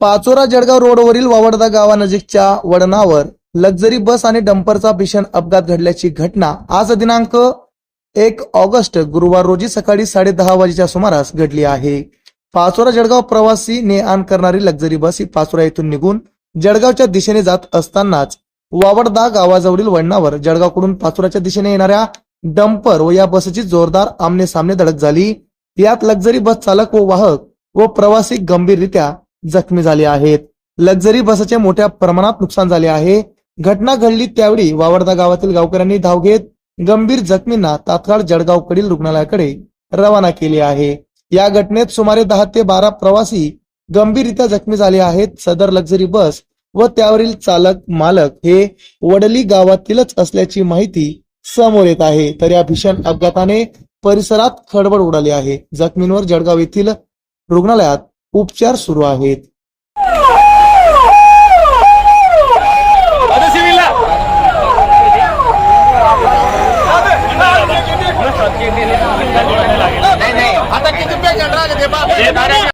पाचोरा जळगाव रोडवरील वावडदा गावानजीकच्या वडणावर लक्झरी बस आणि डंपरचा भीषण अपघात घडल्याची घटना आज दिनांक एक ऑगस्ट गुरुवार रोजी सकाळी साडे दहा वाजेच्या सुमारास घडली आहे. पाचोरा जळगाव प्रवासी ने आण करणारी लक्झरी बस ही पाचोरा येथून निघून जळगावच्या दिशेने जात असतानाच वावडदा गावाजवळील वळणावर जळगावकडून पाचोराच्या दिशेने येणाऱ्या डंपर व या बसची जोरदार आमने सामने धडक झाली. यात लक्झरी बस चालक व वाहक व प्रवासी गंभीररित्या जखमी झाले आहेत. लक्झरी बसचे मोठ्या प्रमाणात नुकसान झाले आहे. घटना घडली त्यावेळी वावडदा गावातील गावकऱ्यांनी धाव घेत गंभीर जखमींना तात्काळ जळगावकडील रुग्णालयाकडे रवाना केले आहे. या घटनेत सुमारे दहा ते बारा प्रवासी गंभीररित्या जखमी झाले आहेत. सदर लक्झरी बस व त्यावरील चालक मालक हे वडली गावातीलच असल्याची माहिती समोर येत आहे. तर या भीषण अपघाताने परिसरात खडबड उडाली आहे. जखमींवर जळगाव येथील रुग्णालयात उपचार सुरू आहेत. आता सिव्हिलला. नाही नाही. आता किती